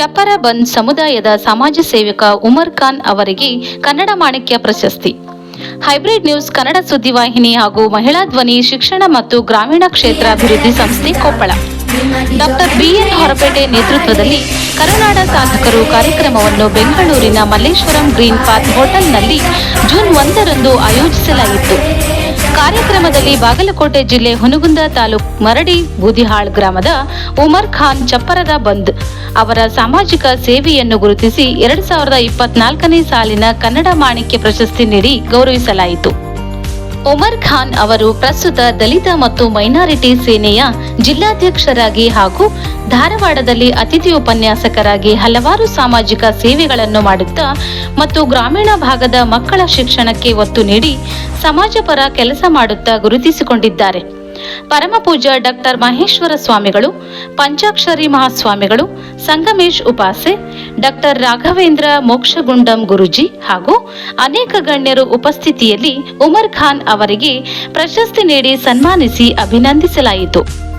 ಚಪ್ಪರ ಬಂದ್ ಸಮುದಾಯದ ಸಮಾಜ ಸೇವಕ ಉಮರ್ ಖಾನ್ ಅವರಿಗೆ ಕನ್ನಡ ಮಾಣಿಕ್ಯ ಪ್ರಶಸ್ತಿ. ಹೈಬ್ರಿಡ್ ನ್ಯೂಸ್ ಕನ್ನಡ ಸುದ್ದಿವಾಹಿನಿ ಹಾಗೂ ಮಹಿಳಾ ಧ್ವನಿ ಶಿಕ್ಷಣ ಮತ್ತು ಗ್ರಾಮೀಣ ಕ್ಷೇತ್ರ ಅಭಿವೃದ್ಧಿ ಸಂಸ್ಥೆ ಕೊಪ್ಪಳ. ಡಾಕ್ಟರ್ ಬಿಎನ್ ಹೊರಪೇಟೆ ನೇತೃತ್ವದಲ್ಲಿ ಕರುನಾಡ ಸಾಧಕರು ಕಾರ್ಯಕ್ರಮವನ್ನು ಬೆಂಗಳೂರಿನ ಮಲ್ಲೇಶ್ವರಂ ಗ್ರೀನ್ ಪಾತ್ ಹೋಟೆಲ್ನಲ್ಲಿ ಜೂನ್ ಒಂದರಂದು ಆಯೋಜಿಸಲಾಗಿತ್ತು ಕಾರ್ಯಕ್ರಮದಲ್ಲಿ ಬಾಗಲಕೋಟೆ ಜಿಲ್ಲೆ ಹುನಗುಂದ ತಾಲೂಕ್ ಮರಡಿ ಬೂದಿಹಾಳ್ ಗ್ರಾಮದ ಉಮರ್ ಖಾನ್ ಚಪ್ಪರದ ಬಂದ್ ಅವರ ಸಾಮಾಜಿಕ ಸೇವೆಯನ್ನು ಗುರುತಿಸಿ ಎರಡ್ ಸಾವಿರದ ಇಪ್ಪತ್ನಾಲ್ಕನೇ ಸಾಲಿನ ಕನ್ನಡ ಮಾಣಿಕ್ಯ ಪ್ರಶಸ್ತಿ ನೀಡಿ ಗೌರವಿಸಲಾಯಿತು. ಉಮರ್ ಖಾನ್ ಅವರು ಪ್ರಸ್ತುತ ದಲಿತ ಮತ್ತು ಮೈನಾರಿಟಿ ಸೇನೆಯ ಜಿಲ್ಲಾಧ್ಯಕ್ಷರಾಗಿ ಹಾಗೂ ಧಾರವಾಡದಲ್ಲಿ ಅತಿಥಿ ಉಪನ್ಯಾಸಕರಾಗಿ ಹಲವಾರು ಸಾಮಾಜಿಕ ಸೇವೆಗಳನ್ನು ಮಾಡುತ್ತಾ ಮತ್ತು ಗ್ರಾಮೀಣ ಭಾಗದ ಮಕ್ಕಳ ಶಿಕ್ಷಣಕ್ಕೆ ಒತ್ತು ನೀಡಿ ಸಮಾಜಪರ ಕೆಲಸ ಮಾಡುತ್ತಾ ಗುರುತಿಸಿಕೊಂಡಿದ್ದಾರೆ. ಪರಮಪೂಜ್ಯ ಡಾಕ್ಟರ್ ಮಹೇಶ್ವರ ಸ್ವಾಮಿಗಳು, ಪಂಚಾಕ್ಷರಿ ಮಹಾಸ್ವಾಮಿಗಳು, ಸಂಗಮೇಶ್ ಉಪಾಸೆ, ಡಾಕ್ಟರ್ ರಾಘವೇಂದ್ರ ಮೋಕ್ಷಗುಂಡಂ ಗುರುಜಿ ಹಾಗೂ ಅನೇಕ ಗಣ್ಯರು ಉಪಸ್ಥಿತಿಯಲ್ಲಿ ಉಮರ್ ಖಾನ್ ಅವರಿಗೆ ಪ್ರಶಸ್ತಿ ನೀಡಿ ಸನ್ಮಾನಿಸಿ ಅಭಿನಂದಿಸಲಾಯಿತು.